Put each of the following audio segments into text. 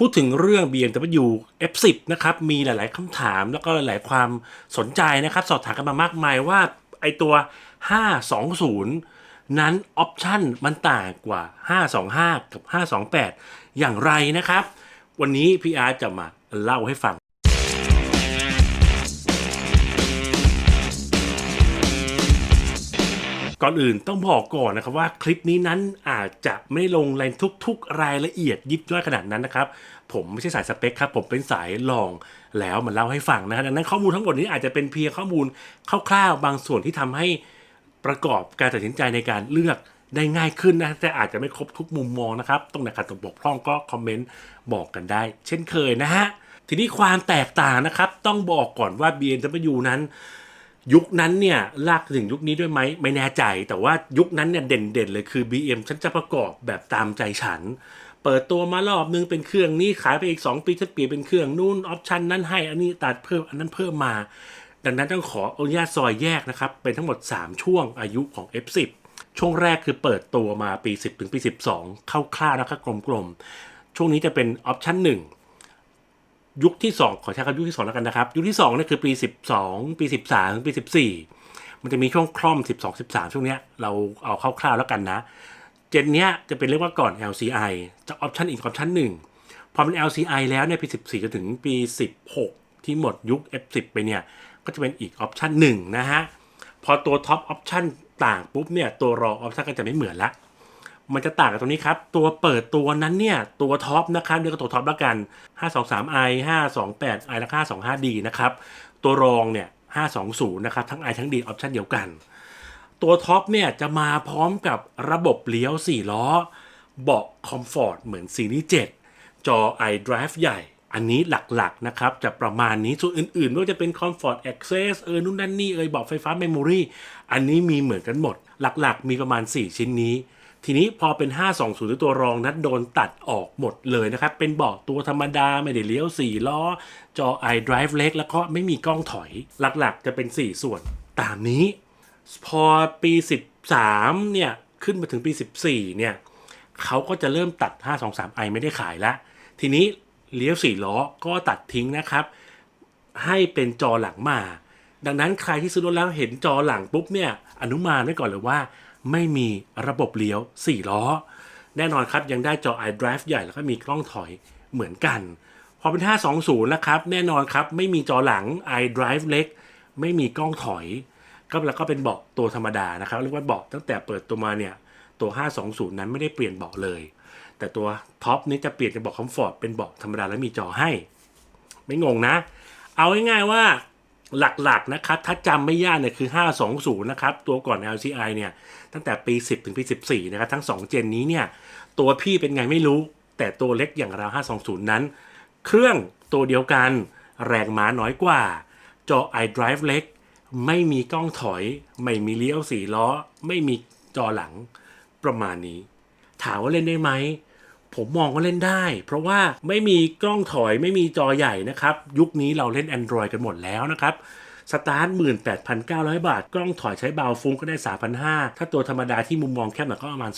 พูดถึงเรื่อง BMW F10 นะครับ มีหลาย ๆคำถามแล้วก็หลาย ๆ ความสนใจนะครับ สอบถามกันมามากมายว่าไอตัว 520 นั้นออปชันมันต่างกว่า 525 กับ 528 อย่างไรนะครับ วันนี้พี่อาร์จะมาเล่าให้ฟัง ก่อนอื่นต้องบอกก่อนนะครับว่าคลิปนี้นั้นอาจจะไม่ได้ลงรายทุก ๆ รายละเอียดยิบย่อยขนาดนั้นนะครับ ผมไม่ใช่สายสเปคครับ ผมเป็นสายลองแล้วมาเล่าให้ฟังนะครับดังนั้นข้อมูลทั้งหมดนี้อาจจะเป็นเพียงข้อมูลคร่าวๆบางส่วนที่ทำให้ประกอบการตัดสินใจในการเลือกได้ง่ายขึ้นนะแต่อาจจะไม่ครบทุกมุมมองนะครับตรงไหนขัดตรงบกพร่องก็คอมเมนต์บอกกันได้ เช่นเคยนะฮะทีนี้ความแตกต่างนะครับ ต้องบอกก่อนว่า BMW นั้น ยุคนั้นเนี่ยลากถึงยุคนี้ด้วยไหมไม่แน่ใจ แต่ว่ายุคนั้นเนี่ยเด่นๆเลยคือ BM ฉันจะประกอบแบบตามใจฉัน เปิดตัวมารอบนึงเป็นเครื่องนี้ขายไปอีก 2 ปีจะเปลี่ยนเป็นเครื่องนู่นออปชันนั้นให้อันนี้ตัดเพิ่มอันนั้นเพิ่มมา ดังนั้นต้องขออนุญาตซอยแยกนะครับ เป็นทั้งหมด 3 ช่วงอายุของ F10 ช่วงแรกคือเปิดตัวมาปี 10 ถึงปี 12คร่าวนะครับกลมๆช่วงนี้จะเป็นออปชัน1 ยุคที่ 2 ขอใช้คำยุคที่ 2 แล้วกันนะครับ ยุคที่2นี่คือปี 12 ปี 13ถึงปี 14 มันจะมีช่วงคล่อม 12 13 ช่วงเนี้ยเราเอาคร่าวๆแล้วกันนะ เจนเนี้ยจะเป็นเรียกว่าก่อน LCI จะออปชันอีกออปชันหนึ่งพอเป็น LCI แล้วเนี่ยปี 14 จนถึงปี 16 ที่หมดยุค F10 ไปเนี่ย ก็จะเป็นอีกออปชันหนึ่งนะฮะ พอตัวท็อปออปชันต่างปุ๊บเนี่ย ตัวรองออปชันก็จะไม่เหมือนละ มันจะต่างกันตรงนี้ครับ ตัวเปิดตัวนั้นเนี่ย ตัวท็อปนะครับเรียกตัวท็อปแล้วกัน 523i 528i และ 525d นะครับ ตัวรองเนี่ย 520 นะครับ ทั้ง i ทั้ง d ออปชันเดียวกัน ตัวท็อปเนี่ยจะมาพร้อมกับระบบเลี้ยว 4 ล้อ เบาะคอมฟอร์ตเหมือนซีรีส์7จอ iDrive ใหญ่ อันนี้หลักๆนะครับ จะประมาณนี้ ส่วนอื่นๆไม่ว่าจะเป็น Comfort Access เออนู่นนั่นนี่เอยเบาะไฟฟ้า Memory อันนี้มีเหมือนกันหมด หลักๆ มีประมาณ 4 ชิ้นนี้ ทีนี้พอเป็น 520หรือตัวรองนั้นโดนตัดออกหมดเลยนะครับ เป็นเบาะตัวธรรมดา ไม่ได้เลี้ยว 4 ล้อ จอ iDrive เล็ก แล้วก็ไม่มีกล้องถอย หลักๆ จะเป็น 4 ส่วน ตามนี้ พอปี 13 เนี่ย ขึ้นมาถึงปี 14 เนี่ย เขาก็จะเริ่มตัด 523i ไม่ได้ขายละ ทีนี้เลี้ยว 4 ล้อก็ตัดทิ้งนะครับ ให้เป็นจอหลังมา ดังนั้นใครที่ซื้อรถแล้วเห็นจอหลังปุ๊บเนี่ย อนุมานไว้ก่อนเลยว่า ไม่มีระบบเลี้ยว 4 ล้อ แน่นอนครับยังได้จอ iDrive ใหญ่แล้วก็มีกล้องถอยเหมือนกัน พอเป็น 520 นะครับ แน่นอนครับไม่มีจอหลัง iDrive เล็ก ไม่มีกล้องถอย ก็แล้วก็เป็นเบาะตัวธรรมดานะครับเรียกว่าเบาะตั้งแต่เปิดตัวมาเนี่ยตัว 520 นั้นไม่ได้เปลี่ยนเบาะเลย แต่ตัวท็อปนี้จะเปลี่ยนจากเบาะคอมฟอร์ตเป็นเบาะธรรมดาแล้วมีจอให้ ไม่งงนะ เอาง่ายๆว่าหลักๆนะครับ ถ้าจำไม่ยากเนี่ยคือ 520 นะครับ ตัวก่อน LCI เนี่ย ตั้งแต่ปี 10 ถึงปี 14 นะครับ ทั้ง 2 เจนนี้เนี่ย ตัวพี่เป็นไงไม่รู้ แต่ตัวเล็กอย่างเรา520 นั้น เครื่องตัวเดียวกัน แรงม้าน้อยกว่า จอ iDrive เล็ก ไม่มีกล้องถอย ไม่มีเลี้ยวสี่ล้อ ไม่มีจอหลังประมาณนี้ ถามว่าเล่นได้ไหม ผมมองว่าเล่นได้ เพราะว่าไม่มีกล้องถอยไม่มีจอใหญ่นะครับ ยุคนี้เราเล่น Android กันหมดแล้วนะครับ สตาร์ท18,900 บาท กล้องถอยใช้เบาฟุ้งก็ได้ 3,500 ถ้าตัวธรรมดาที่มุมมองแคบหน่อยก็ประมาณ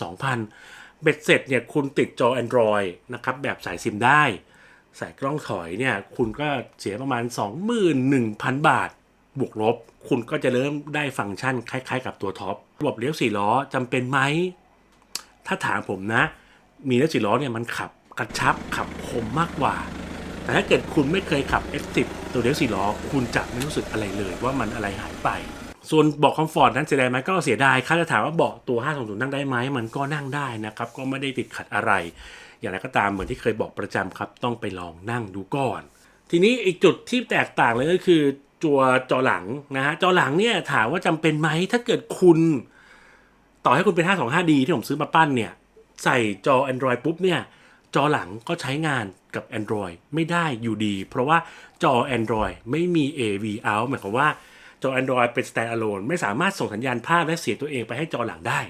2,000 เบ็ดเสร็จเนี่ยคุณติดจอ Android นะครับแบบสายซิมได้ใส่กล้องถอยเนี่ยคุณก็เสียประมาณ 21,000 บาท บวกลบ คุณก็จะเริ่มได้ฟังก์ชันคล้าย ๆ กับตัวท็อประบบเลี้ยวสี่ล้อจำเป็นไหม ถ้าถามผมนะ มีเลี้ยวสี่ล้อเนี่ยมันขับกระชับขับคมมากกว่า แต่ถ้าเกิดคุณไม่เคยขับ F10 ตัวเลี้ยวสี่ล้อ คุณจะไม่รู้สึกอะไรเลยว่ามันอะไรหายไป ส่วนเบาะคอมฟอร์ตนั้นเสียดายไหมก็เสียดายค่าจะถามว่าเบาะตัว 520 นั่งได้ไหมมันก็นั่งได้นะครับ ก็ไม่ได้ติดขัดอะไร อย่างไรก็ตามเหมือนที่เคยบอกประจำครับ ต้องไปลองนั่งดูก่อน ทีนี้อีกจุดที่แตกต่างเลยก็คือตัวจอหลังนะฮะจอหลังเนี่ยถามว่าจำเป็นไหมถ้าเกิดคุณ ต่อให้คุณเป็น 525D ที่ผมซื้อมาปั้นเนี่ย ใส่จอ Android ปุ๊บเนี่ย จอหลังก็ใช้งานกับ Android ไม่ได้อยู่ดี เพราะว่าจอ Android ไม่มี AV out หมายความว่าจอ Android เป็น standalone ไม่สามารถส่งสัญญาณภาพและเสียงตัวเองไปให้จอหลังได้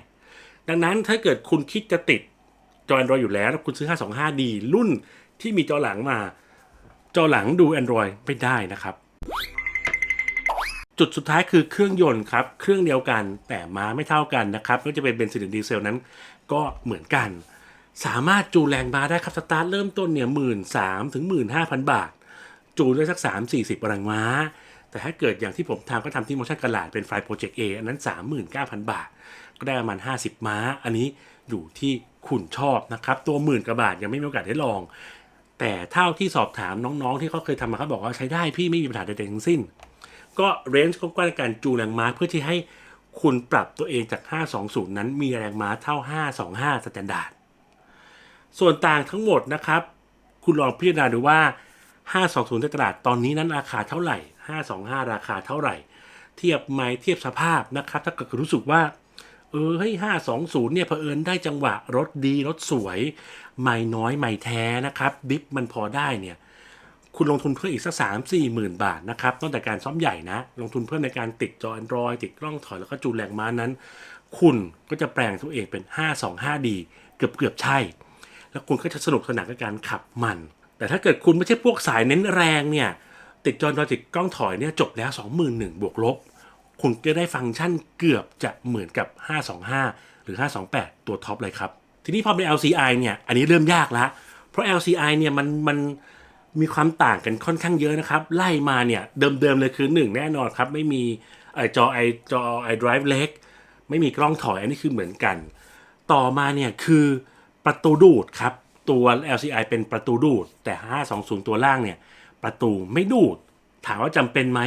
ดังนั้นถ้าเกิดคุณคิดจะติดจอ Android อยู่แล้วคุณซื้อ 525D รุ่นที่มีจอหลังมา จอหลังดู Android ไม่ได้นะครับ จุดสุดท้ายคือเครื่องยนต์ครับ เครื่องเดียวกันแต่ม้าไม่เท่ากันนะครับไม่ว่าจะเป็นเบนซินหรือดีเซลนั้นก็เหมือนกัน สามารถจูนแรงม้าได้ครับสตาร์ทเริ่มต้นเนี่ยหมื่นสามถึงหมื่นห้าพันบาท จูนได้สัก3 4 0แรงม้า แต่ถ้าเกิดอย่างที่ผมทำก็ทำที่ Motion กระลาดเป็นไฟล์ Project A อันนั้น 39,000 บาท ก็ได้ประมาณ 50 ม้า อันนี้อยู่ที่คุณชอบนะครับ ตัวหมื่นกว่าบาทยังไม่มีโอกาสได้ลอง แต่เท่าที่สอบถามน้องๆ ที่เขาเคยทำมาเขาบอกว่าใช้ได้พี่ไม่มีปัญหาใดๆทั้งสิ้น ก็เรนจ์ก็ว้างๆในการจูนแรงม้าเพื่อที่ให้คุณปรับตัวเองจาก 520 นั้นมีแรงม้าเท่า 525สแตนดาร์ด ส่วนต่างทั้งหมดนะครับ คุณลองพิจารณาดูว่า 520ในตลาดตอนนี้นั้นราคาเท่าไหร่ 525 ราคาเท่าไหร่ เทียบไม้เทียบสภาพนะครับ ถ้าเกิดคุณรู้สึกว่า เออเฮ้ย520 เนี่ยเผอิญได้จังหวะรถดีรถสวย ไม่น้อยไม่แท้นะครับ ดิฟมันพอได้เนี่ยคุณลงทุนเพิ่มอีกสักสามสี่หมื่นบาทนะครับนอกจากการซ้อมใหญ่นะ ลงทุนเพิ่มในการติดจอ Android ติดกล้องถอยแล้วก็จูนแรงม้านั้น คุณก็จะแปลงตัวเองเป็น 525D เกือบเกือบใช่ แล้วคุณก็จะสนุกสนานกับการขับมัน แต่ถ้าเกิดคุณไม่ใช่พวกสายเน้นแรงเนี่ยติดจอ Android ติดกล้องถอยเนี่ยจบแล้ว 21,000บวกลบ คุณก็ได้ฟังก์ชันเกือบจะเหมือนกับ 525 หรือ 528 ตัวท็อปเลยครับ ทีนี้พอเป็น LCI เนี่ยอันนี้เริ่มยากละเพราะ LCI เนี่ยมันมันมีความต่างกันค่อนข้างเยอะนะครับ ไล่มาเนี่ยเดิมๆเลยคือ 1 แน่นอนครับ ไม่มีเอ่อจอไอจอไอ drive เล็กไม่มีกล้องถอยอันนี้คือเหมือนกัน ต่อมาเนี่ยคือ ประตูดูดครับ ตัว LCI เป็นประตูดูด แต่ 520 ตัวล่างเนี่ย ประตูไม่ดูด ถามว่าจำเป็นไหม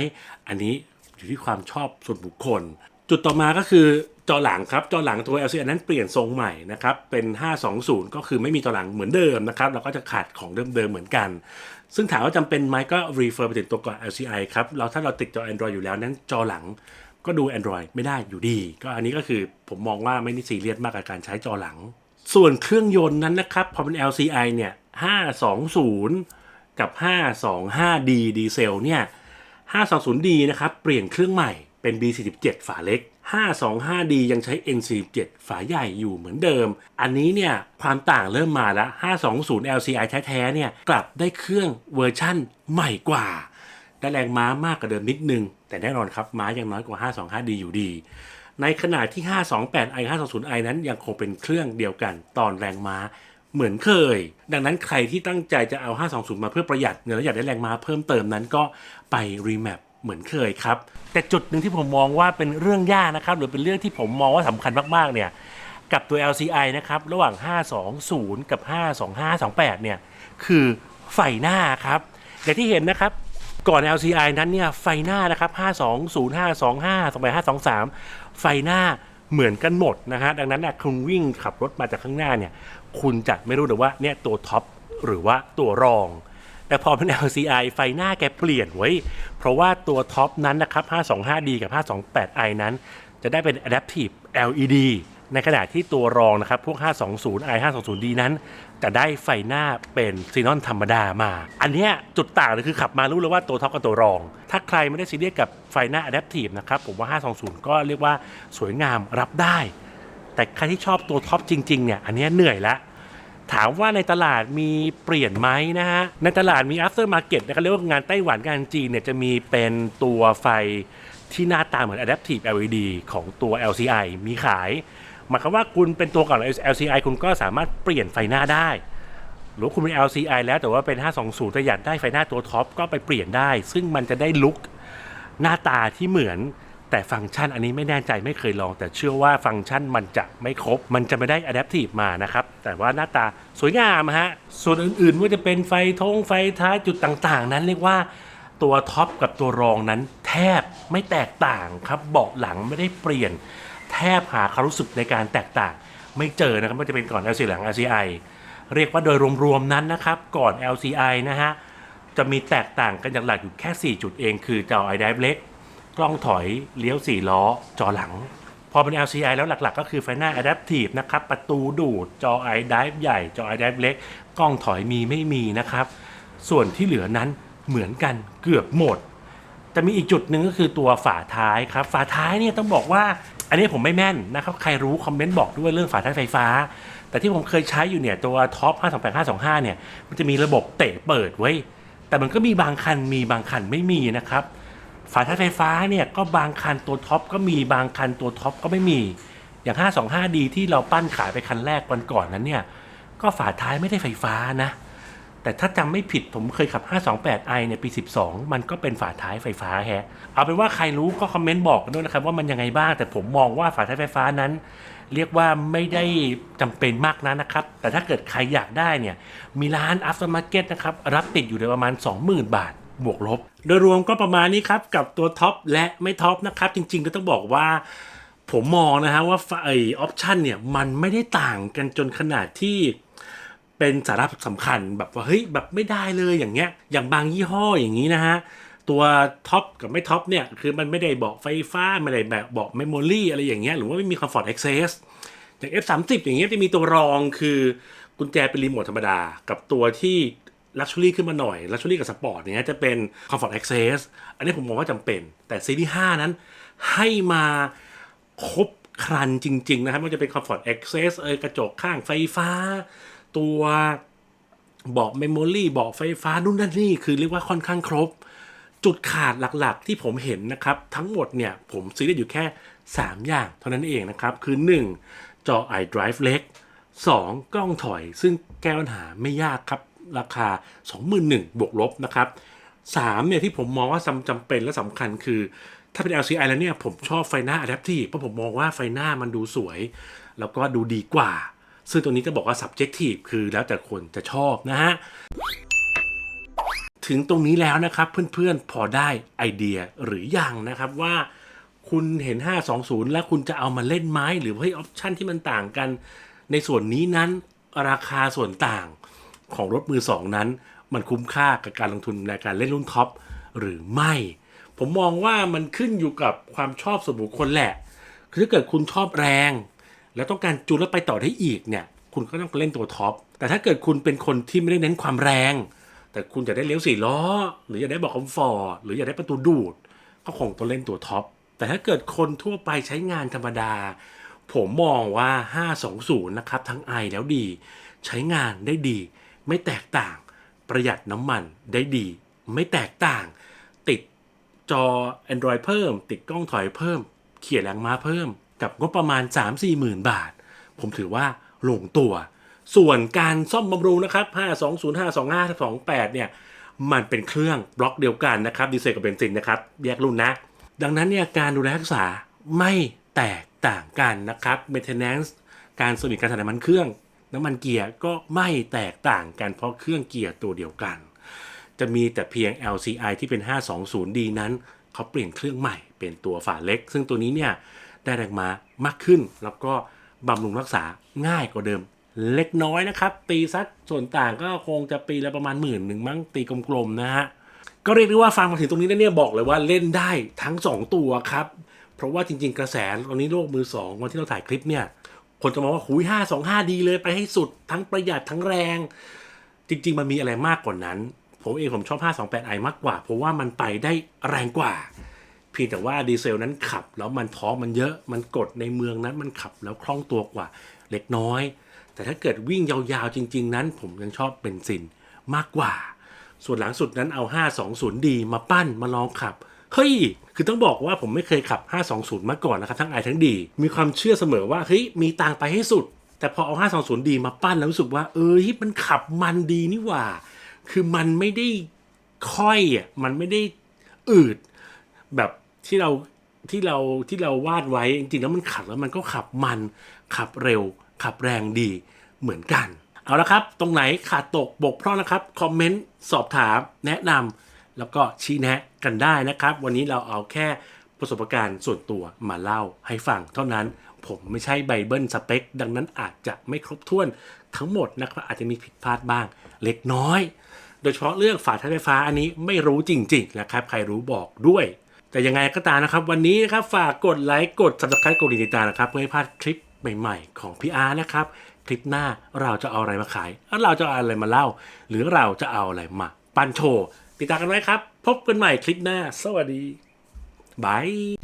อันนี้อยู่ที่ความชอบส่วนบุคคล จุดต่อมาก็คือจอหลังครับจอหลังตัว LCI นั้นเปลี่ยนทรงใหม่นะครับเป็น 520 ก็คือไม่มีจอหลังเหมือนเดิมนะครับเราก็จะขาดของเดิมๆเหมือนกัน ซึ่งถามว่าจำเป็นไหมก็ refer ไปถึงตัวก่อน LCI ครับเราถ้าเราติดจอ Android อยู่แล้วนั้นจอหลังก็ดู Android ไม่ได้อยู่ดี ก็อันนี้ก็คือผมมองว่าไม่ได้ซีเรียสมากกับการใช้จอหลัง ส่วนเครื่องยนต์นั้นนะครับ พอเป็น LCI เนี่ย 520 กับ 525D ดีเซลเนี่ย 520D นะครับ เปลี่ยนเครื่องใหม่เป็น B47 ฝาเล็ก 525D ยังใช้ N47 ฝาใหญ่อยู่เหมือนเดิม อันนี้เนี่ยความต่างเริ่มมาแล้ว 520 LCI แท้ๆเนี่ยกลับได้เครื่องเวอร์ชั่นใหม่กว่า ได้แรงม้ามากกว่าเดิมนิดนึง แต่แน่นอนครับ ม้ายังน้อยกว่า 525D อยู่ดี ในขณะที่ 528i 520i นั้นยังคงเป็นเครื่องเดียวกันตอนแรงม้าเหมือนเคย ดังนั้นใครที่ตั้งใจจะเอา 520 มาเพื่อประหยัดเงินและอยากได้แรงม้าเพิ่มเติมนั้นก็ไปรีแมปเหมือนเคยครับ แต่จุดหนึ่งที่ผมมองว่าเป็นเรื่องยากนะครับ หรือเป็นเรื่องที่ผมมองว่าสำคัญมากๆเนี่ยกับตัว LCI นะครับ ระหว่าง 520 กับ 52528 เนี่ย คือไฟหน้าครับอย่างที่เห็นนะครับ ก่อน LCI นั้นเนี่ย ไฟหน้านะครับ 520 525 28523 ไฟหน้าเหมือนกันหมดนะฮะดังนั้นนะคุณวิ่งขับรถมาจากข้างหน้าเนี่ยคุณจะไม่รู้เลยว่าเนี่ยตัวท็อปหรือว่าตัวรอง แต่พอเป็น LCI ไฟหน้าแกเปลี่ยนไว้ เพราะว่าตัวท็อปนั้นนะครับ 525D กับ 528i นั้น จะได้เป็น Adaptive LED ในขณะที่ตัวรองนะครับ พวก 520i 520d นั้น จะได้ไฟหน้าเป็นซีนอนธรรมดามา อันเนี้ยจุดต่างเลยคือขับมารู้เลยว่าตัวท็อปกับตัวรอง ถ้าใครไม่ได้ซีเรียสกับไฟหน้า Adaptive นะครับผมว่า 520 ก็เรียกว่าสวยงามรับได้ แต่ใครที่ชอบตัวท็อปจริงๆเนี่ยอันเนี้ยเหนื่อยละถามว่าในตลาดมีเปลี่ยนไหมนะฮะ ในตลาดมี after market นะครับเรียกว่างานไต้หวันงานจีนเนี่ยจะมีเป็นตัวไฟที่หน้าตาเหมือน adaptive LED ของตัว LCI มีขาย หมายความว่าคุณเป็นตัวก่อน LCI คุณก็สามารถเปลี่ยนไฟหน้าได้ หรือคุณเป็น LCI แล้วแต่ว่าเป็น 520 แต่อยากได้ไฟหน้าตัวท็อปก็ไปเปลี่ยนได้ ซึ่งมันจะได้ลุคหน้าตาที่เหมือนแต่ฟังก์ชันอันนี้ไม่แน่ใจไม่เคยลอง แต่เชื่อว่าฟังก์ชันมันจะไม่ครบ มันจะไม่ได้ Adaptive มานะครับ แต่ว่าหน้าตาสวยงามฮะ ส่วนอื่นๆว่าจะเป็นไฟทงไฟท้ายจุดต่างๆ นั้นเรียกว่าตัวท็อปกับตัวรองนั้นแทบไม่แตกต่างครับเบาะหลังไม่ได้เปลี่ยน แทบหาความรู้สึกในการแตกต่าง ไม่เจอนะครับว่าจะเป็นก่อน LCI หลัง LCI เรียกว่าโดยรวมๆนั้นนะครับ ก่อน LCI นะฮะ จะมีแตกต่างกันอย่างหลักอยู่แค่ 4 จุดเอง คือจอ iDrive เล็ก กล้องถอยเลี้ยว 4 ล้อ จอหลัง พอเป็น LCI แล้วหลักๆ ก็คือไฟหน้า Adaptive นะครับ ประตูดูด จอ iDrive ใหญ่ จอ iDrive เล็ก กล้องถอยมีไม่มีนะครับ ส่วนที่เหลือนั้นเหมือนกันเกือบหมด จะมีอีกจุดหนึ่งก็คือตัวฝาท้ายครับ ฝาท้ายเนี่ยต้องบอกว่า อันนี้ผมไม่แม่นนะครับใครรู้คอมเมนต์บอกด้วยเรื่องฝาท้ายไฟฟ้า แต่ที่ผมเคยใช้อยู่เนี่ยตัวท็อป528 525 เนี่ย มันจะมีระบบเตะเปิดไว้ แต่มันก็มีบางคันมีบางคันไม่มีนะครับ ฝาท้ายไฟฟ้าเนี่ยก็บางคันตัวท็อปก็มีบางคันตัวท็อปก็ไม่มีอย่าง 525D ที่เราปั้นขายไปคันแรกวันก่อนนั้นเนี่ยก็ฝาท้ายไม่ได้ไฟฟ้านะ แต่ถ้าจำไม่ผิดผมเคยขับ 528i ในปี 12 มันก็เป็นฝาท้ายไฟฟ้าแฮะ เอาเป็นว่าใครรู้ก็คอมเมนต์บอกกันด้วยนะครับว่ามันยังไงบ้าง แต่ผมมองว่าฝาท้ายไฟฟ้านั้น เรียกว่าไม่ได้จำเป็นมากนะนะครับ แต่ถ้าเกิดใครอยากได้เนี่ย มีร้าน aftermarket นะครับ รับติดอยู่ในประมาณ 20,000 บาทบวกลบ โดยรวมก็ประมาณนี้ครับ กับตัวท็อปและไม่ท็อปนะครับ จริง ๆ ก็ต้องบอกว่าผมมองนะฮะว่าไอออปชันเนี่ยมันไม่ได้ต่างกันจนขนาดที่ เป็นสาระสำคัญแบบว่าเฮ้ยแบบไม่ได้เลยอย่างเงี้ย อย่างบางยี่ห้ออย่างนี้นะฮะตัวท็อปกับไม่ท็อปเนี่ยคือมันไม่ได้บอกไฟฟ้าไม่ได้แบบบอกเมมโมรีอะไรอย่างเงี้ยหรือว่าไม่มี Comfort Access อย่าง F30 อย่างเงี้ยจะมีตัวรองคือกุญแจเป็นรีโมทธรรมดา กับตัวที่ Luxury ขึ้นมาหน่อย Luxury กับ Sport เนี้ยจะเป็น Comfort Access อันนี้ผมมองว่าจำเป็น แต่ซีรีส์5นั้นให้มาครบครันจริง ๆ นะครับไมันจะเป็น Comfort Access เอยกระจกข้างไฟฟ้า ตัวบอกเมมโมรี่บอกไฟฟ้านู่นนั่นนี่คือเรียกว่าค่อนข้างครบ จุดขาดหลักๆ ที่ผมเห็นนะครับ ทั้งหมดเนี่ยผมซื้อได้อยู่แค่ 3 อย่างเท่านั้นเองนะครับ คือ 1 จอ iDrive เล็ก 2 กล้องถอย ซึ่งแก้ปัญหาไม่ยากครับ ราคา 21,000บวกลบนะครับ3เนี่ยที่ผมมองว่าจำจำเป็นและสำคัญคือ ถ้าเป็น LCI แล้วเนี่ยผมชอบไฟหน้า Adaptive เพราะผมมองว่าไฟหน้ามันดูสวย แล้วก็ดูดีกว่า ซึ่งตัวนี้จะบอกว่า subjective คือแล้วแต่คนจะชอบนะฮะ ถึงตรงนี้แล้วนะครับเพื่อนๆพอได้ไอเดียหรืออยังนะครับว่าคุณเห็น 520 แล้วคุณจะเอามาเล่นไหมหรือว่าออปชันที่มันต่างกัน ในส่วนนี้นั้นราคาส่วนต่างของรถมือสองนั้น มันคุ้มค่ากับการลงทุนในการเล่นรุ่นท็อปหรือไม่ ผมมองว่ามันขึ้นอยู่กับความชอบส่วนบุคคลแหละ คือถ้าเกิดคุณชอบแรง แล้วต้องการจูนแล้วไปต่อได้อีกเนี่ย คุณก็ต้องเล่นตัวท็อป แต่ถ้าเกิดคุณเป็นคนที่ไม่ได้เน้นความแรง แต่คุณจะได้เลี้ยวสี่ล้อ หรืออยากได้เบอกคอมฟอร์ตหรืออยากได้ประตูดูด ก็คงต้องเล่นตัวท็อป แต่ถ้าเกิดคนทั่วไปใช้งานธรรมดา ผมมองว่า 520 นะครับทั้งไอแล้วดี ใช้งานได้ดี ไม่แตกต่าง ประหยัดน้ำมันได้ดี ไม่แตกต่าง ติดจอ Android เพิ่ม ติดกล้องถอยเพิ่ม เขี่ยแรงม้าเพิ่ม กับงบประมาณ 3-4หมื่นบาท ผมถือว่าลงตัว ส่วนการซ่อมบำรุงนะครับ 520 525 28 เนี่ย มันเป็นเครื่องบล็อกเดียวกันนะครับดีเซลกับเบนซินนะครับแยกรุ่นนะ ดังนั้นเนี่ยการดูแลรักษาไม่แตกต่างกันนะครับ maintenance การสนิทการถ่ายน้ำมันเครื่องน้ำมันเกียร์ก็ไม่แตกต่างกันเพราะเครื่องเกียร์ตัวเดียวกัน จะมีแต่เพียง LCI ที่เป็น 520D นั้นเขาเปลี่ยนเครื่องใหม่เป็นตัวฝาเล็ก ซึ่งตัวนี้เนี่ย ได้แรงม้ามากขึ้น แล้วก็บำรุงรักษาง่ายกว่าเดิม เล็กน้อยนะครับ ตีซัดส่วนต่างก็คงจะปีละประมาณหมื่นหนึ่งมั้งตีกลมๆนะฮะก็เรียกได้ว่าฟังมาถึงตรงนี้แล้วเนี่ยบอกเลยว่าเล่นได้ทั้ง 2 ตัวครับ เพราะว่าจริง ๆ กระแสตอนนี้โลกมือ 2 วันที่เราถ่ายคลิปเนี่ย คนจะมองว่าหุยห้าสองห้าดีเลยไปให้สุดทั้งประหยัดทั้งแรง จริง ๆ มันมีอะไรมากกว่านั้น ผมเองผมชอบ 528i มากกว่า เพราะว่ามันไปได้แรงกว่า เพียงแต่ว่าดีเซลนั้นขับ แล้วมันท้องมันเยอะมันกดในเมืองนั้นมันขับแล้วคล่องตัวกว่าเล็กน้อย แต่ถ้าเกิดวิ่งยาวๆจริง ๆ นั้น ผมยังชอบเบนซินมากกว่า ส่วนหลังสุดนั้นเอา 520D มาปั้นมาลองขับเฮ้ย คือต้องบอกว่าผมไม่เคยขับ 520 มาก่อนนะครับ ทั้งไอทั้งดี มีความเชื่อเสมอว่า เฮ้ย มีตังไปให้สุด แต่พอเอา 520D มาปั้นแล้วรู้สึกว่า เอ้ยมันขับมันดีนี่หว่า คือมันไม่ได้ค่อยอะ มันไม่ได้อืด แบบ ที่เราที่เราที่เราวาดไว้จริงๆแล้วมันขับแล้วมันก็ขับมันขับเร็ว ขับแรงดีเหมือนกัน เอาละครับ ตรงไหนขาดตกบกพร่องนะครับคอมเมนต์สอบถามแนะนำแล้วก็ชี้แนะกันได้นะครับ วันนี้เราเอาแค่ประสบการณ์ส่วนตัวมาเล่าให้ฟังเท่านั้นผมไม่ใช่ไบเบิลสเปค ดังนั้นอาจจะไม่ครบถ้วนทั้งหมดนะครับอาจจะมีผิดพลาดบ้างเล็กน้อย โดยเฉพาะเรื่องฝาท้ายไฟฟ้าอันนี้ไม่รู้จริงๆนะครับใครรู้บอกด้วย แต่ยังไงก็ตามนะครับ วันนี้นะครับฝากกดไลค์กด subscribe กดติดตามนะครับเพื่อไม่พลาดคลิปใหม่ๆ ของพี่อาร์นะครับ คลิปหน้าเราจะเอาอะไรมาขายเราจะเอาอะไรมาเล่า หรือเราจะเอาอะไรมา ปันโชติดตามกันไว้ครับ พบกันใหม่คลิปหน้า สวัสดีบาย